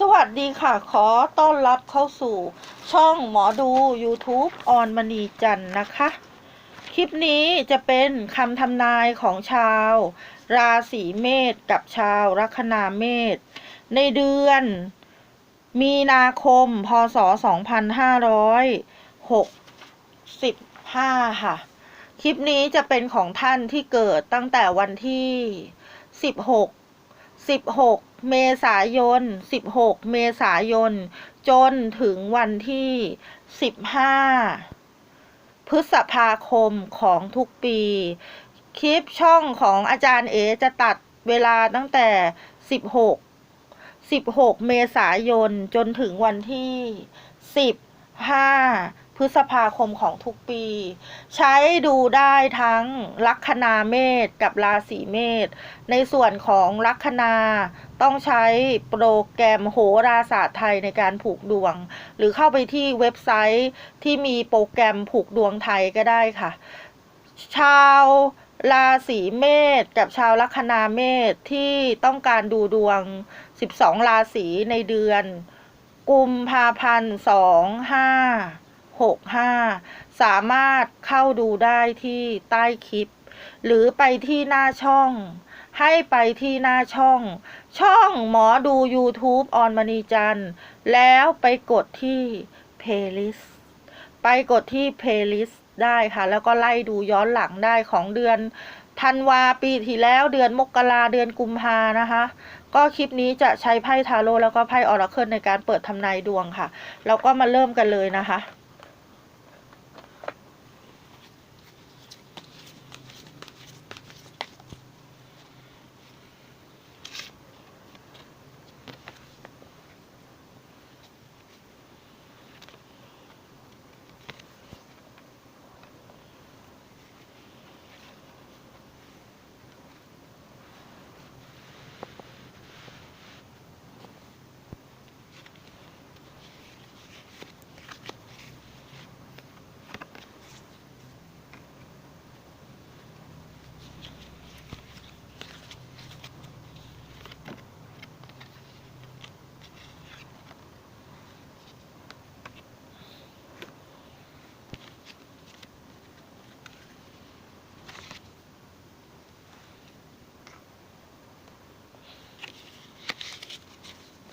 สวัสดีค่ะ ขอต้อนรับเข้าสู่ช่องหมอดู YouTube ออนมณีจันนะคะ คลิปนี้จะเป็นคำทำนายของชาว ราศีเมษกับชาวลัคนาเมษในเดือน มีนาคม พศ 2565 ค่ะ คลิปนี้จะเป็นของท่านที่เกิดตั้งแต่วันที่ 16 16 เมษายน 16 เมษายน จนถึงวันที่ 15 พฤษภาคมของทุกปี คลิปช่องของอาจารย์เอจะตัดเวลาตั้งแต่ 16 16 เมษายน จนถึงวันที่ 15พฤษภาคมของทุกปี ใช้ดูได้ทั้งลัคนาเมษกับราศีเมษในส่วนของลัคนา ต้องใช้โปรแกรมโหราศาสตร์ไทยในการผูกดวง หรือเข้าไปที่เว็บไซต์ที่มีโปรแกรมผูกดวงไทยก็ได้ค่ะ ชาวราศีเมษกับชาวลัคนาเมษที่ต้องการดูดวง 12 ราศีในเดือน กุมภาพันธ์สองห้าหกห้าสามารถเข้าดูได้ที่ใต้คลิป หรือไปที่หน้าช่อง ให้ไปที่หน้าช่อง ช่องหมอดู YouTube ออนมณีจันแล้วไปกดที่ playlist ไปกดที่ playlist ได้ค่ะ แล้วก็ไล่ดูย้อนหลังได้ของเดือนธันวาปีที่แล้วเดือนมกราเดือนกุมภานะคะ ก็คลิปนี้จะใช้ไพ่ทาโร่แล้วก็ไพ่ออราเคิลในการเปิดทำนายดวงค่ะ แล้วก็มาเริ่มกันเลยนะคะ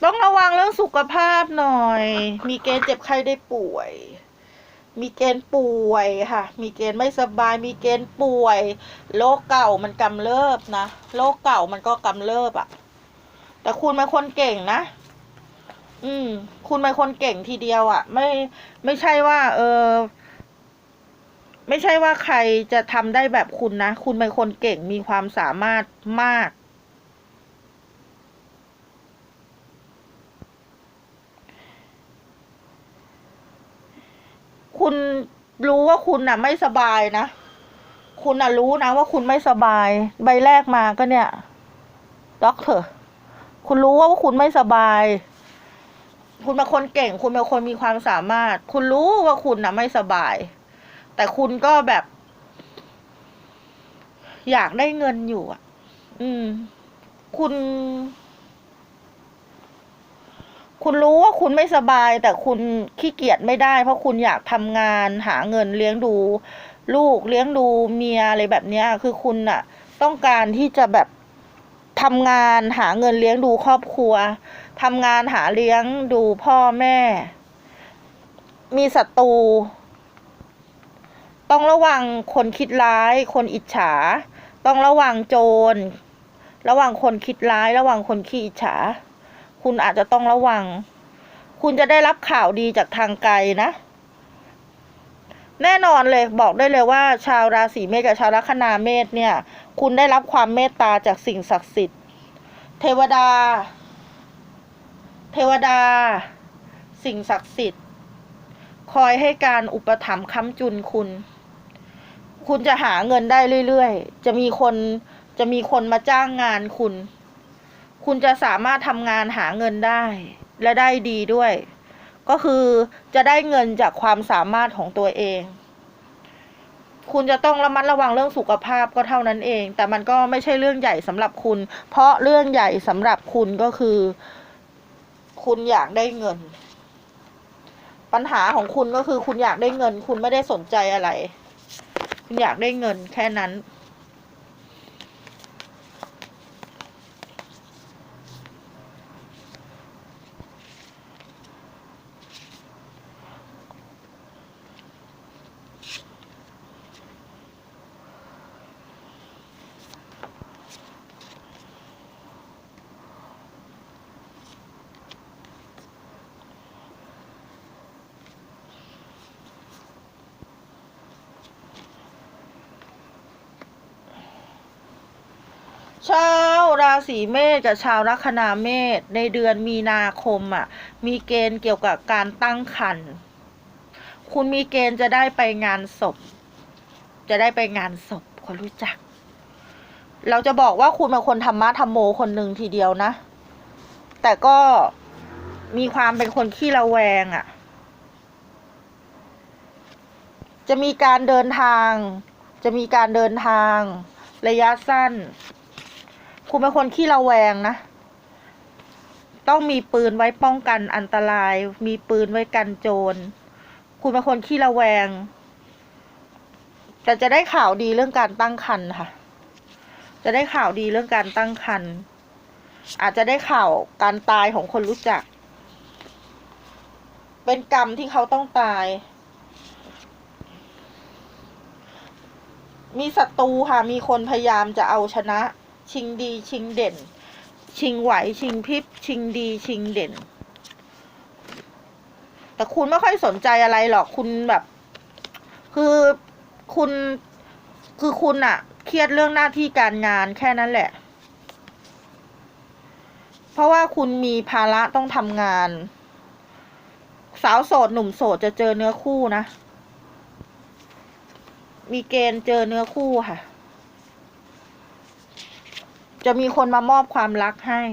ต้องระวังเรื่องสุขภาพหน่อย มีเกณฑ์เจ็บไข้ได้ป่วย มีเกณฑ์ป่วยค่ะ มีเกณฑ์ไม่สบาย มีเกณฑ์ป่วย โรคเก่ามันกำเริบนะ โรคเก่ามันก็กำเริบอะ่ะ แต่คุณเป็นคนเก่งนะ อืม คุณเป็นคนเก่งทีเดียวอะ่ะ ไม่ ไม่ใช่ว่า เออ ไม่ใช่ว่าใครจะทำได้แบบคุณนะ คุณเป็นคนเก่ง มีความสามารถมาก คุณรู้ว่าคุณน่ะ ไม่สบายนะ คุณน่ะรู้นะว่าคุณไม่สบาย ใบแรกมาก็เนี่ยด็อกเถอะคุณรู้ว่าคุณไม่สบาย คุณเป็นคนเก่ง คุณเป็นคนมีความสามารถ คุณรู้ว่าคุณน่ะไม่สบาย แต่คุณก็แบบ อยากได้เงินอยู่อะ อืม คุณ คุณรู้ว่าคุณไม่สบาย แต่คุณขี้เกียจไม่ได้ เพราะคุณอยากทำงานหาเงินเลี้ยงดู ลูกเลี้ยงดูเมียอะไรแบบนี้คือคุณน่ะต้องการที่จะแบบทำงานหาเงินเลี้ยงดูครอบครัวทำงานหาเลี้ยงดูพ่อแม่ มีศัตรูต้องระวังคนคิดร้าย คนอิจฉา ต้องระวังโจร ระวังคนคิดร้าย ระวังคนขี้อิจฉา คุณอาจจะต้องระวัง คุณจะได้รับข่าวดีจากทางไกลนะ แน่นอนเลยบอกได้เลยว่า ชาวราศีเมษกับชาวลัคนาเมษเนี่ย คุณได้รับความเมตตาจากสิ่งศักดิ์สิทธิ์ เทวดา เทวดา สิ่งศักดิ์สิทธิ์ คอยให้การอุปถัมภ์ค้ำจุนคุณ คุณจะหาเงินได้เรื่อยๆ จะมีคนจะมีคนมาจ้างงานคุณ คุณจะสามารถทำงานหาเงินได้ และได้ดีด้วย ก็คือจะได้เงินจากความสามารถของตัวเอง คุณจะต้องระมัดระวังเรื่องสุขภาพก็เท่านั้นเอง แต่มันก็ไม่ใช่เรื่องใหญ่สำหรับคุณ เพราะเรื่องใหญ่สำหรับคุณก็คือ คุณอยากได้เงิน ปัญหาของคุณก็คือคุณอยากได้เงิน คุณไม่ได้สนใจอะไร คุณอยากได้เงินแค่นั้น ชาวราศีเมษกับชาวลัคนาเมษในเดือนมีนาคมอะ มีเกณฑ์เกี่ยวกับการตั้งครรภ์คุณมีเกณฑ์จะได้ไปงานศพ จะได้ไปงานศพคนรู้จัก เราจะบอกว่าคุณเป็นคนธรรมะธรรมโมคนหนึ่งทีเดียวนะ แต่ก็มีความเป็นคนขี้ระแวงอะ จะมีการเดินทาง จะมีการเดินทาง ระยะสั้น คุณเป็นคนขี้ระแวงนะ ต้องมีปืนไว้ป้องกันอันตราย มีปืนไว้กันโจร คุณเป็นคนขี้ระแวง แต่จะได้ข่าวดีเรื่องการตั้งครรภ์ค่ะ จะได้ข่าวดีเรื่องการตั้งครรภ์ อาจจะได้ข่าวการตายของคนรู้จัก เป็นกรรมที่เขาต้องตายมีศัตรูค่ะ มีคนพยายามจะเอาชนะ ชิงดี ชิงเด่น ชิงไหว ชิงพริบ ชิงดี ชิงเด่น แต่คุณไม่ค่อยสนใจอะไรหรอกคุณแบบ คือคุณคือคุณอะเครียดเรื่องหน้าที่การงานแค่นั้นแหละ เพราะว่าคุณมีภาระต้องทำงาน สาวโสดหนุ่มโสดจะเจอเนื้อคู่นะ มีเกณฑ์เจอเนื้อคู่ค่ะ จะมีคนมามอบความรักให้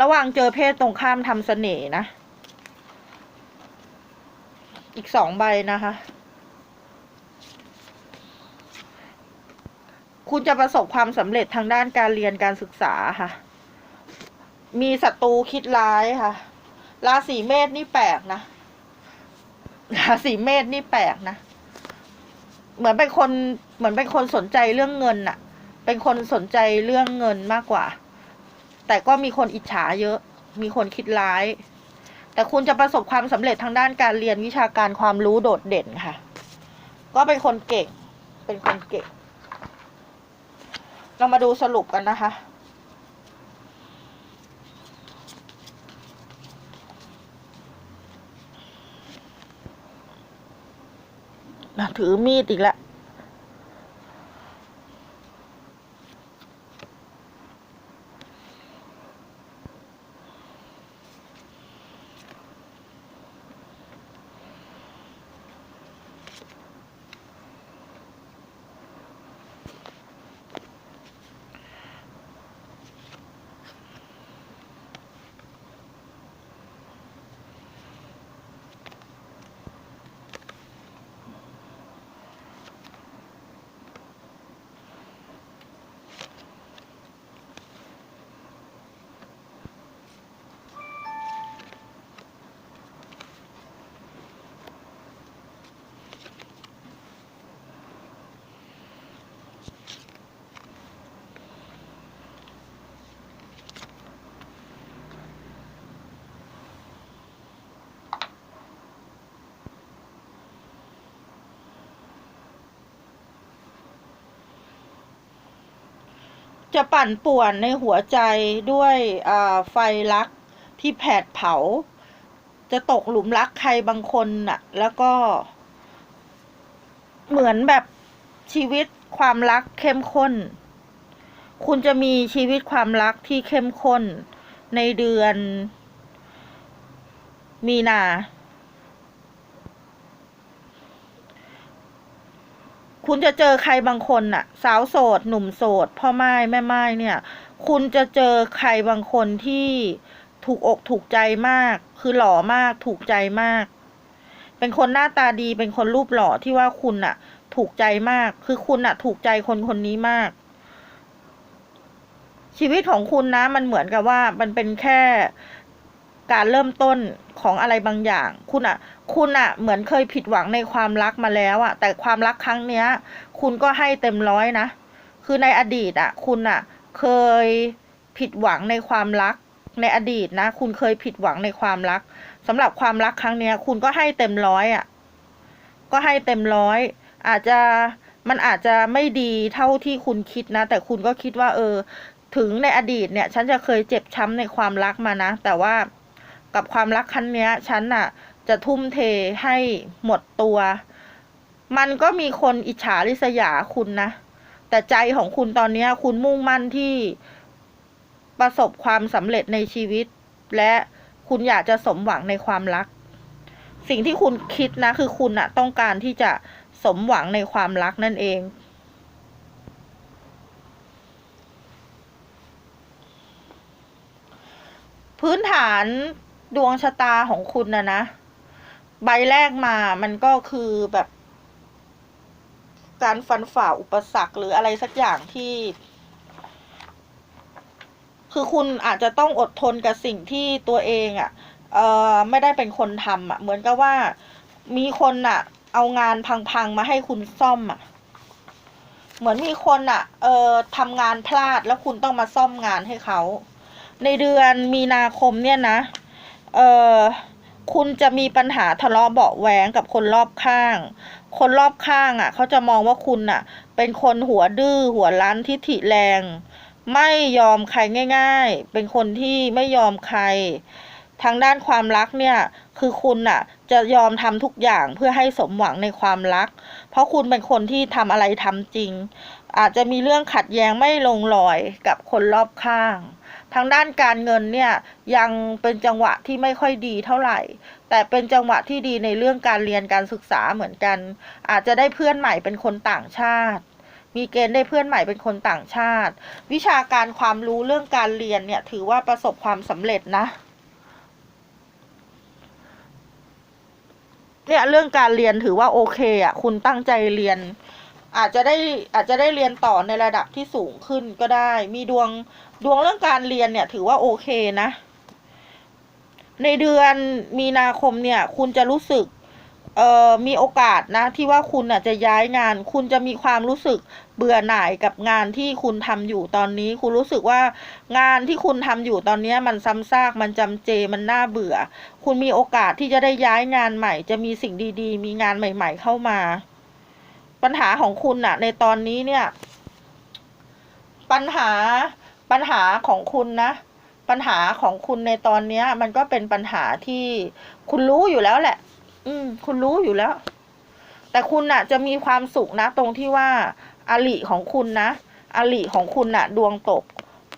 ระหว่างเจอเพศตรงข้ามทำเสน่ห์นะ อีกสองใบนะคะ คุณจะประสบความสำเร็จทางด้านการเรียนการศึกษาค่ะ มีศัตรูคิดร้ายค่ะ ราศีเมษนี่แปลกนะ ราศีเมษนี่แปลกนะ เหมือนเป็นคนเหมือนเป็นคนสนใจเรื่องเงินอะเป็นคนสนใจเรื่องเงินมากกว่า แต่ก็มีคนอิจฉาเยอะ มีคนคิดร้าย แต่คุณจะประสบความสำเร็จทางด้านการเรียนวิชาการความรู้โดดเด่นค่ะ ก็เป็นคนเก่ง เป็นคนเก่ง เรามาดูสรุปกันนะคะ นะถือมีดอีกแล้ว จะปั่นป่วนในหัวใจด้วยไฟรักที่แผดเผา จะตกหลุมรักใครบางคนน่ะ แล้วก็ เหมือนแบบชีวิตความรักเข้มข้น คุณจะมีชีวิตความรักที่เข้มข้นในเดือน มีนา คุณจะเจอใครบางคนน่ะ สาวโสด หนุ่มโสด พ่อไม้แม่ไม้เนี่ย คุณจะเจอใครบางคนที่ถูกอกถูกใจมาก คือหล่อมากถูกใจมาก เป็นคนหน้าตาดีเป็นคนรูปหล่อที่ว่าคุณน่ะ ถูกใจมาก คือคุณน่ะ ถูกใจคนคนนี้มาก ชีวิตของคุณนะ มันเหมือนกับว่ามันเป็นแค่ การเริ่มต้นของอะไรบางอย่าง คุณอะคุณอะเหมือนเคยผิดหวังในความรักมาแล้วอะแต่ความรักครั้งเนี้ย คุณก็ให้เต็มร้อยนะ คือในอดีตอะคุณอะเคยผิดหวังในความรัก ในอดีตนะ คุณเคยผิดหวังในความรักสำหรับความรักครั้งเนี้ย คุณก็ให้เต็มร้อยอะก็ให้เต็มร้อย อาจจะมันอาจจะไม่ดีเท่าที่คุณคิดนะ แต่คุณก็คิดว่า เออ ถึงในอดีตเนี่ย ฉันจะเคยเจ็บช้ำในความรักมานะ แต่ว่า กับความรักครั้งเนี้ย ฉันน่ะ จะทุ่มเทให้หมดตัว มันก็มีคนอิจฉาริษยาคุณนะ แต่ใจของคุณตอนนี้คุณมุ่งมั่นที่ประสบความสำเร็จในชีวิต และคุณอยากจะสมหวังในความรัก สิ่งที่คุณคิดนะ คือคุณอะต้องการที่จะสมหวังในความรักนั่นเองพื้นฐาน ดวงชะตาของคุณนะนะ ใบแรกมามันก็คือแบบ การฟันฝ่าอุปสรรคหรืออะไรสักอย่างที่ คือคุณอาจจะต้องอดทนกับสิ่งที่ตัวเองอะ่ะ เออไม่ได้เป็นคนทำอะ่ะ เหมือนกับว่ามีคนอะ เอางานพังๆมาให้คุณซ่อมอะ เหมือนมีคนอะ เออทำงานพลาดแล้วคุณต้องมาซ่อมงานให้เขา ในเดือนมีนาคมเนี่ยนะ เออคุณจะมีปัญหาทะเลาะเบาะแหวงกับคนรอบข้าง คนรอบข้างอะ เขาจะมองว่าคุณอะ เป็นคนหัวดื้อหัวรั้นทิฐิแรง ไม่ยอมใครง่าย ๆ เป็นคนที่ไม่ยอมใคร ทางด้านความรักเนี่ย คือคุณน่ะ จะยอมทำทุกอย่างเพื่อให้สมหวังในความรัก เพราะคุณเป็นคนที่ทำอะไรทำจริง อาจจะมีเรื่องขัดแย้งไม่ลงรอยกับคนรอบข้าง ทางด้านการเงินเนี่ยยังเป็นจังหวะที่ไม่ค่อยดีเท่าไหร่ แต่เป็นจังหวะที่ดีในเรื่องการเรียนการศึกษาเหมือนกัน อาจจะได้เพื่อนใหม่เป็นคนต่างชาติ มีเกณฑ์ได้เพื่อนใหม่เป็นคนต่างชาติ วิชาการความรู้เรื่องการเรียนเนี่ยถือว่าประสบความสำเร็จนะเนี่ยเรื่องการเรียนถือว่าโอเคอะคุณตั้งใจเรียน อาจจะได้อาจจะได้เรียนต่อในระดับที่สูงขึ้นก็ได้ มีดวงดวงเรื่องการเรียนเนี่ย ถือว่าโอเคนะ ในเดือนมีนาคมเนี่ย คุณจะรู้สึกเอ่อมีโอกาสนะ ที่ว่าคุณอะจะย้ายงาน คุณจะมีความรู้สึกเบื่อหน่ายกับงานที่คุณทำอยู่ตอนนี้ คุณรู้สึกว่างานที่คุณทำอยู่ตอนนี้มันซ้ำซากมันจำเจมันน่าเบื่อ คุณมีโอกาสที่จะได้ย้ายงานใหม่ จะมีสิ่งดีๆ มีงานใหม่ ๆ เข้ามา ปัญหาของคุณน่ะในตอนนี้เนี่ย ปัญหาปัญหาของคุณนะ ปัญหาของคุณในตอนเนี้ย มันก็เป็นปัญหาที่คุณรู้อยู่แล้วแหละ อืม คุณรู้อยู่แล้ว แต่คุณน่ะจะมีความสุขนะ ตรงที่ว่าอลิของคุณนะอลิของคุณน่ะ ดวงตก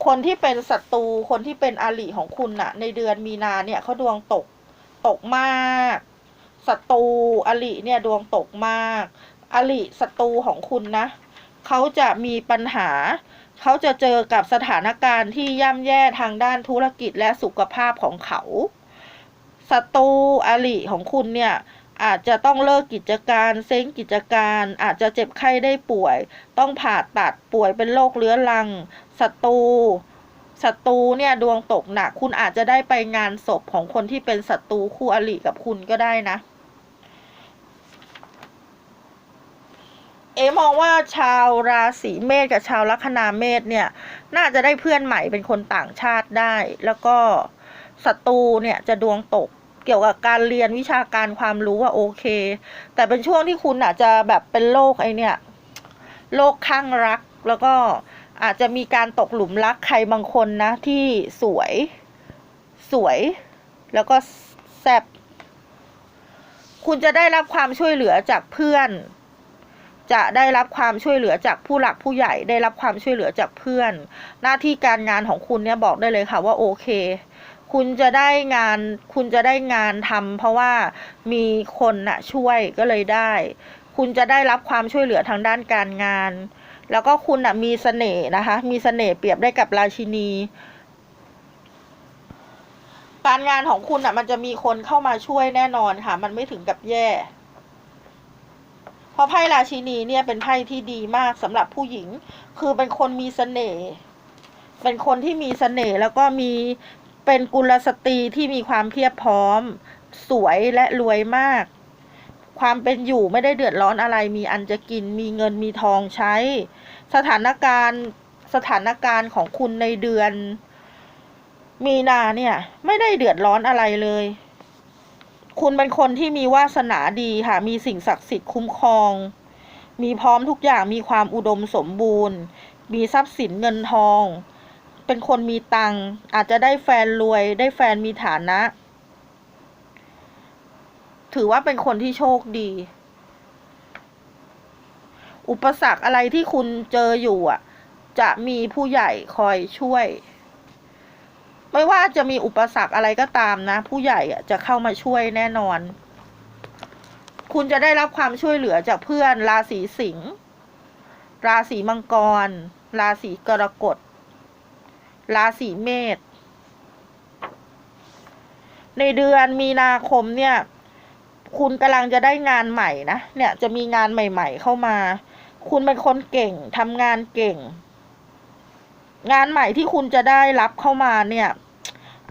คนที่เป็นศัตรูคนที่เป็นอลิของคุณน่ะ ในเดือนมีนาเนี่ยเขาดวงตก ตกมากศัตรูอลิเนี่ยดวงตกมาก อาลิศัตรูของคุณนะ เขาจะมีปัญหา เขาจะเจอกับสถานการณ์ที่ย่ำแย่ทางด้านธุรกิจและสุขภาพของเขาศัตรูอาลิของคุณเนี่ยอาจจะต้องเลิกกิจการเซ้งกิจการ อาจจะเจ็บไข้ได้ป่วย ต้องผ่าตัดป่วยเป็นโรคเรื้อรังศัตรูศัตรูเนี่ยดวงตกหนัก คุณอาจจะได้ไปงานศพของคนที่เป็นศัตรูคู่อริกับคุณก็ได้นะ เอมองว่าชาวราศีเมษกับชาวลัคนาเมษเนี่ย น่าจะได้เพื่อนใหม่เป็นคนต่างชาติได้ แล้วก็ศัตรูเนี่ยจะดวงตกเกี่ยวกับการเรียนวิชาการความรู้ว่าโอเค แต่เป็นช่วงที่คุณอาจจะแบบเป็นโรคไอเนี่ยโรคข้างรัก แล้วก็อาจจะมีการตกหลุมรักใครบางคนนะ ที่สวยสวย แล้วก็แซบคุณจะได้รับความช่วยเหลือจากเพื่อน จะได้รับความช่วยเหลือจากผู้หลักผู้ใหญ่ ได้รับความช่วยเหลือจากเพื่อน หน้าที่การงานของคุณเนี่ยบอกได้เลยค่ะว่าโอเค คุณจะได้งาน คุณจะได้งานทำเพราะว่ามีคนน่ะช่วยก็เลยได้ คุณจะได้รับความช่วยเหลือทางด้านการงาน แล้วก็คุณน่ะมีเสน่ห์นะคะ มีเสน่ห์เปรียบได้กับราชินีการงานของคุณอะมันจะมีคนเข้ามาช่วยแน่นอนค่ะ มันไม่ถึงกับแย่ ราะไพ่ราชินีเนี่ยเป็นไพ่ที่ดีมากสำหรับผู้หญิง คือเป็นคนมีเสน่ห์เป็นคนที่มีเสน่ห์แล้วก็มีเป็นกุลสตรีที่มีความเพียบพร้อม สวยและรวยมาก ความเป็นอยู่ไม่ได้เดือดร้อนอะไร มีอันจะกิน มีเงินมีทองใช้ สถานการณ์สถานการณ์ของคุณในเดือน มีนาเนี่ย ไม่ได้เดือดร้อนอะไรเลย คุณเป็นคนที่มีวาสนาดีค่ะ มีสิ่งศักดิ์สิทธิ์คุ้มครอง มีพร้อมทุกอย่าง มีความอุดมสมบูรณ์ มีทรัพย์สินเงินทอง เป็นคนมีตัง อาจจะได้แฟนรวย ได้แฟนมีฐานะ ถือว่าเป็นคนที่โชคดี อุปสรรคอะไรที่คุณเจออยู่อะ จะมีผู้ใหญ่คอยช่วย ไม่ว่าจะมีอุปสรรคอะไรก็ตามนะ ผู้ใหญ่จะเข้ามาช่วยแน่นอน คุณจะได้รับความช่วยเหลือจากเพื่อนราศีสิงห์ราศีมังกร ราศีกรกฎราศีเมษในเดือนมีนาคมเนี่ย คุณกำลังจะได้งานใหม่นะเนี่ยจะมีงานใหม่ ๆ เข้ามา คุณเป็นคนเก่งทำงานเก่ง งานใหม่ที่คุณจะได้รับเข้ามาเนี่ย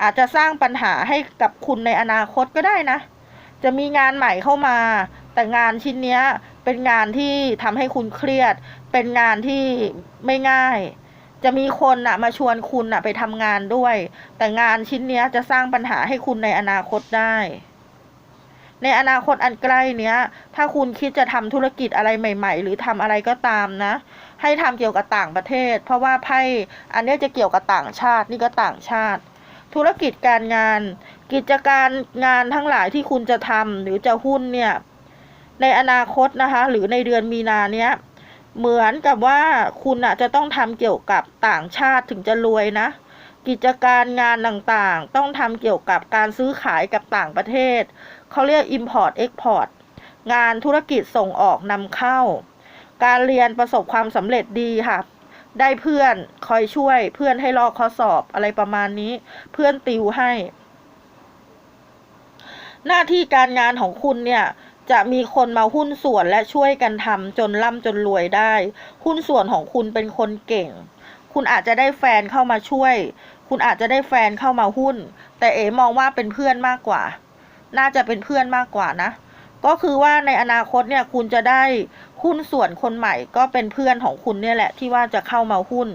อาจจะสร้างปัญหาให้กับคุณในอนาคตก็ได้นะ จะมีงานใหม่เข้ามา แต่งานชิ้นเนี้ยเป็นงานที่ทำให้คุณเครียด เป็นงานที่ไม่ง่าย จะมีคนอะมาชวนคุณอะไปทำงานด้วย แต่งานชิ้นเนี้ยจะสร้างปัญหาให้คุณในอนาคตได้ในอนาคตอันใกล้เนี้ย ถ้าคุณคิดจะทำธุรกิจอะไรใหม่ ๆ หรือทำอะไรก็ตามนะ ให้ทำเกี่ยวกับต่างประเทศ เพราะว่าไพ่อันนี้จะเกี่ยวกับต่างชาตินี่ก็ต่างชาติ ธุรกิจการงาน กิจการงานทั้งหลายที่คุณจะทำหรือจะหุ้นเนี่ยในอนาคตนะคะ หรือในเดือนมีนาเนี้ยเหมือนกับว่าคุณอะจะต้องทำเกี่ยวกับต่างชาติถึงจะรวยนะ กิจการงานต่างๆ ต้องทำเกี่ยวกับการซื้อขายกับต่างประเทศ เขาเรียก Import Export งานธุรกิจส่งออกนำเข้า การเรียนประสบความสำเร็จดีค่ะ ได้เพื่อนคอยช่วย เพื่อนให้ลอกข้อสอบอะไรประมาณนี้ เพื่อนติวให้ หน้าที่การงานของคุณเนี่ยจะมีคนมาหุ้นส่วนและช่วยกันทำจนร่ำจนรวยได้ หุ้นส่วนของคุณเป็นคนเก่ง คุณอาจจะได้แฟนเข้ามาช่วย คุณอาจจะได้แฟนเข้ามาหุ้น แต่เอ๋มองว่าเป็นเพื่อนมากกว่า น่าจะเป็นเพื่อนมากกว่านะ ก็คือว่าในอนาคตเนี่ยคุณจะได้หุ้นส่วนคนใหม่ก็เป็นเพื่อนของคุณเนี่ยแหละที่ว่าจะเข้ามาหุ้น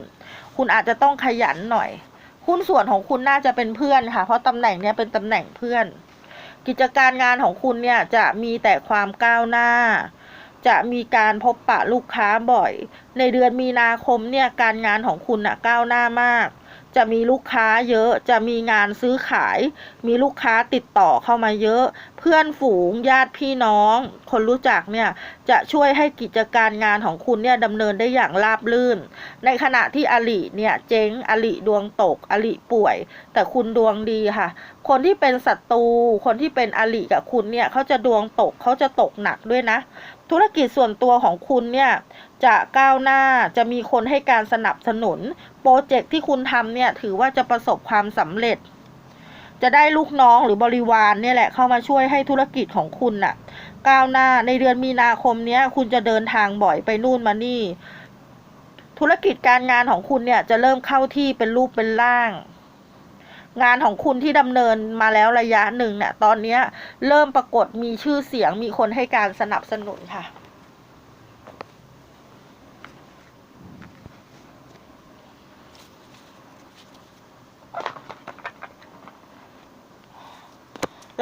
คุณอาจจะต้องขยันหน่อย หุ้นส่วนของคุณน่าจะเป็นเพื่อนค่ะ เพราะตำแหน่งเนี้ยเป็นตำแหน่งเพื่อน กิจการงานของคุณเนี่ยจะมีแต่ความก้าวหน้า จะมีการพบปะลูกค้าบ่อย ในเดือนมีนาคมเนี่ยการงานของคุณน่ะก้าวหน้ามาก จะมีลูกค้าเยอะ จะมีงานซื้อขาย มีลูกค้าติดต่อเข้ามาเยอะ เพื่อนฝูงญาติพี่น้อง คนรู้จักเนี่ยจะช่วยให้กิจการงานของคุณเนี่ยดำเนินได้อย่างราบรื่น ในขณะที่อลิเนี่ยเจ๊งอลิดวงตกอลิป่วย แต่คุณดวงดีค่ะ คนที่เป็นศัตรูคนที่เป็นอลิกับคุณเนี่ยเขาจะดวงตกเขาจะตกหนักด้วยนะ ธุรกิจส่วนตัวของคุณเนี่ยจะก้าวหน้าจะมีคนให้การสนับสนุน โปรเจกต์ที่คุณทำเนี่ยถือว่าจะประสบความสำเร็จ จะได้ลูกน้องหรือบริวารเนี่ยแหละเข้ามาช่วยให้ธุรกิจของคุณน่ะ ก้าวหน้าในเดือนมีนาคมเนี้ย คุณจะเดินทางบ่อยไปนู่นมานี่ ธุรกิจการงานของคุณเนี่ยจะเริ่มเข้าที่เป็นรูปเป็นร่าง งานของคุณที่ดำเนินมาแล้วระยะหนึ่งเนี่ยตอนเนี้ยเริ่มปรากฏมีชื่อเสียงมีคนให้การสนับสนุนค่ะ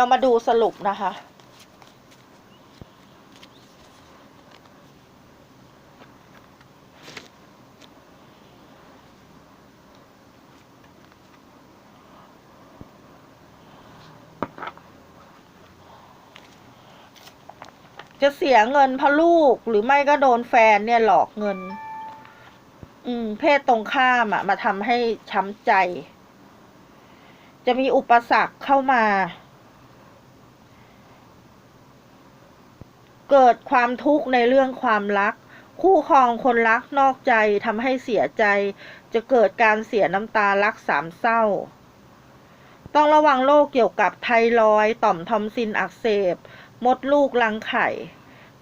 เรามาดูสรุปนะคะ จะเสียเงินเพราะลูกหรือไม่ก็โดนแฟนเนี่ยหลอกเงิน อืม เพศตรงข้ามอะมาทำให้ช้ำใจ จะมีอุปสรรคเข้ามา เกิดความทุกข์ในเรื่องความรัก คู่ครองคนรักนอกใจทำให้เสียใจ จะเกิดการเสียน้ำตารักสามเศร้า ต้องระวังโรคเกี่ยวกับไทรอยด์ต่อมทอมซินอักเสบ มดลูกรังไข่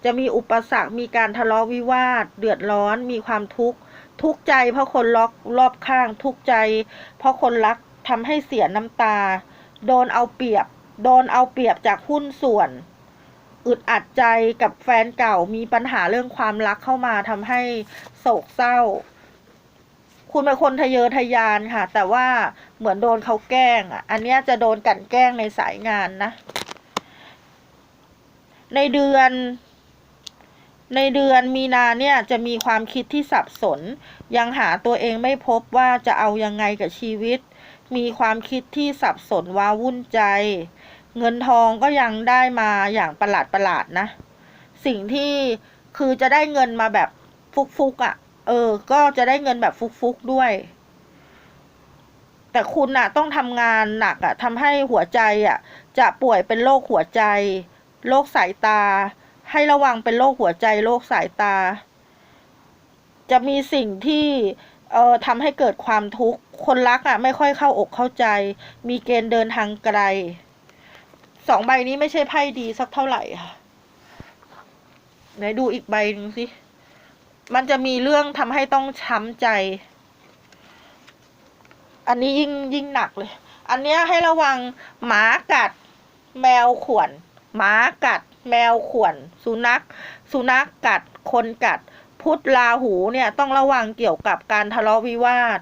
จะมีอุปสรรคมีการทะเลาะวิวาท เดือดร้อนมีความทุกข์ทุกข์ใจเพราะคนล็อกรอบข้างทุกข์ใจ เพราะคนรักทำให้เสียน้ำตา โดนเอาเปรียบ โดนเอาเปรียบจากหุ้นส่วน อึดอัดใจกับแฟนเก่ามีปัญหาเรื่องความรักเข้ามาทำให้โศกเศร้า คุณเป็นคนทะเยอทะยานค่ะ แต่ว่าเหมือนโดนเขาแกล้งอะ อันนี้จะโดนกลันแกล้งในสายงานนะ ในเดือนในเดือนมีนาเนี่ยจะมีความคิดที่สับสน ยังหาตัวเองไม่พบว่าจะเอายังไงกับชีวิต มีความคิดที่สับสนว้าวุ่นใจ เงินทองก็ยังได้มาอย่างประหลาดประหลาดนะ สิ่งที่คือจะได้เงินมาแบบฟุกๆอะ่ะ เออ ก็จะได้เงินแบบฟุกๆด้วย แต่คุณน่ะต้องทำงานหนักอะ่ะทำให้หัวใจอะ่ะจะป่วยเป็นโรคหัวใจโรคสายตา ให้ระวังเป็นโรคหัวใจโรคสายตา จะมีสิ่งที่เอ่อทำให้เกิดความทุกข์ คนรักอะไม่ค่อยเข้าอกเข้าใจ มีเกณฑ์เดินทางไกล สองใบนี้ไม่ใช่ไพ่ดีสักเท่าไหร่ค่ะ ไหนดูอีกใบหนึ่งสิ มันจะมีเรื่องทำให้ต้องช้ำใจ อันนี้ยิ่งยิ่งหนักเลย อันเนี้ยให้ระวังหมากัด แมวข่วน หมากัด แมวข่วน สุนัข สุนัขกัด คนกัด พุทธลาหูเนี่ยต้องระวังเกี่ยวกับการทะเลาะวิวาท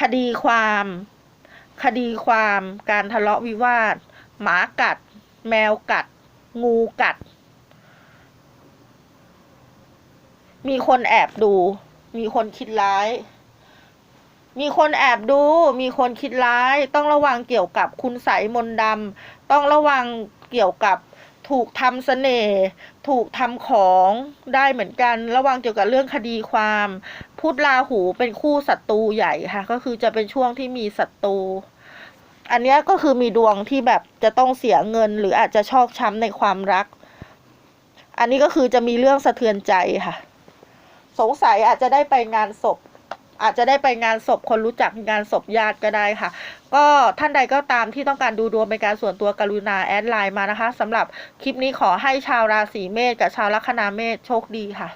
คดีความ คดีความ การทะเลาะวิวาท หมากัด แมวกัด งูกัด มีคนแอบดู มีคนคิดร้าย มีคนแอบดู มีคนคิดร้าย ต้องระวังเกี่ยวกับคุณใสมนดำต้องระวังเกี่ยวกับถูกทำเสน่ห์ถูกทำของได้เหมือนกัน ระวังเกี่ยวกับเรื่องคดีความ พุทธราหูเป็นคู่ศัตรูใหญ่ค่ะ ก็คือจะเป็นช่วงที่มีศัตรู อันนี้ก็คือมีดวงที่แบบจะต้องเสียเงิน หรืออาจจะชอกช้ำในความรัก อันนี้ก็คือจะมีเรื่องสะเทือนใจค่ะ สงสัยอาจจะได้ไปงานศพ อาจจะได้ไปงานศพคนรู้จักงานศพญาติก็ได้ค่ะ ก็ท่านใดก็ตามที่ต้องการดูดวงเป็นการส่วนตัวกรุณาแอดไลน์มานะคะสำหรับคลิปนี้ขอให้ชาวราศีเมษกับชาวลัคนาเมษโชคดีค่ะ